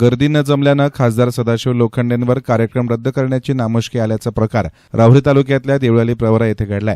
गर्दी न जमल्यानं खासदार सदाशिव लोखंडेंवर कार्यक्रम रद्द करण्याची नामुष्की आल्याचा प्रकार राहुरी तालुक्यातल्या देवळाली प्रवरा येथे घडलाय.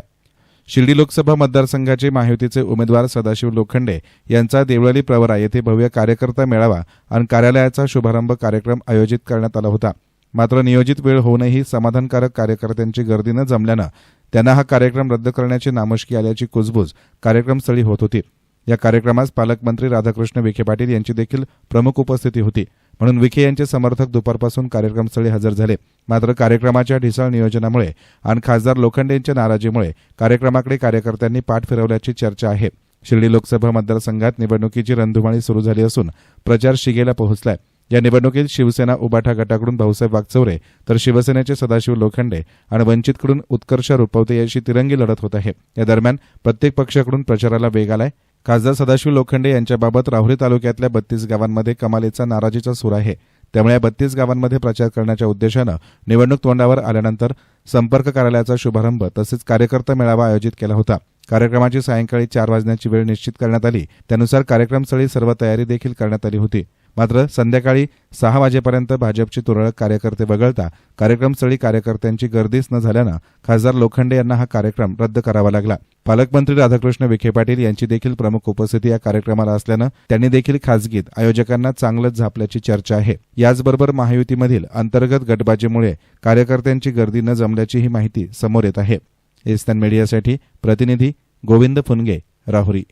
शिर्डी लोकसभा मतदारसंघाचे महायुतीचे उमेदवार सदाशिव लोखंडे यांचा देवळाली प्रवरा येथे भव्य कार्यकर्ता मेळावा आणि कार्यालयाचा शुभारंभ कार्यक्रम आयोजित करण्यात आला होता. मात्र नियोजित वेळ होऊनही समाधानकारक कार्यकर्त्यांची गर्दी न जमल्यानं त्यांना हा कार्यक्रम रद्द करण्याची नामुष्की आल्याची कुजबूज कार्यक्रमस्थळी होत होती. या कार्यक्रमास पालकमंत्री राधाकृष्ण विखे पाटील यांची देखील प्रमुख उपस्थिती होती. म्हणून विखे यांचे समर्थक दुपारपासून कार्यक्रमस्थळी हजर झाले. मात्र कार्यक्रमाच्या ढिसाळ नियोजनामुळे आणि खासदार लोखंडे यांच्या नाराजीमुळे कार्यक्रमाकडे कार्यकर्त्यांनी पाठ फिरवल्याची चर्चा आहे. शिर्डी लोकसभा मतदारसंघात निवडणुकीची रणधुमाळी सुरू झाली असून प्रचार शिगेला पोहोचलाय. या निवडणुकीत शिवसेना उबाठा गटाकडून भाऊसाहेब वागचौरे तर शिवसेनेचे सदाशिव लोखंडे आणि वंचितकडून उत्कर्ष रुपवते याची तिरंगी लढत होत आहे. या दरम्यान प्रत्येक पक्षाकडून प्रचाराला वेग आलाय. खासदार सदाशिव लोखंडे यांच्याबाबत राहुरी तालुक्यातल्या बत्तीस गावांमध्ये कमालीचा नाराजीचा सूर आहे. त्यामुळे या बत्तीस गावांमध्ये प्रचार करण्याच्या उद्देशानं निवडणूक तोंडावर आल्यानंतर संपर्क कार्यालयाचा शुभारंभ तसेच कार्यकर्ता मेळावा आयोजित केला होता. कार्यक्रमाची सायंकाळी चार वाजण्याची वेळ निश्चित करण्यात आली. त्यानुसार कार्यक्रमस्थळी सर्व तयारी देखील करण्यात आली होती. मात्र संध्याकाळी सहा वाजेपर्यंत भाजपचे तुरळक कार्यकर्ते वगळता कार्यक्रमस्थळी कार्यकर्त्यांची गर्दीच न झाल्यानं खासदार लोखंडे यांना हा कार्यक्रम रद्द करावा लागला. पालकमंत्री राधाकृष्ण विखे पाटील यांची देखील प्रमुख उपस्थिती या कार्यक्रमाला असल्यानं त्यांनी देखील खासगीत आयोजकांना चांगलंच झापल्याची चर्चा आहे. याचबरोबर महायुतीमधील अंतर्गत गटबाजीमुळे कार्यकर्त्यांची गर्दी न जमल्याची ही माहिती समोर येत आहे. एस्तन मीडियासाठी प्रतिनिधी गोविंद फुनगे राहुरी.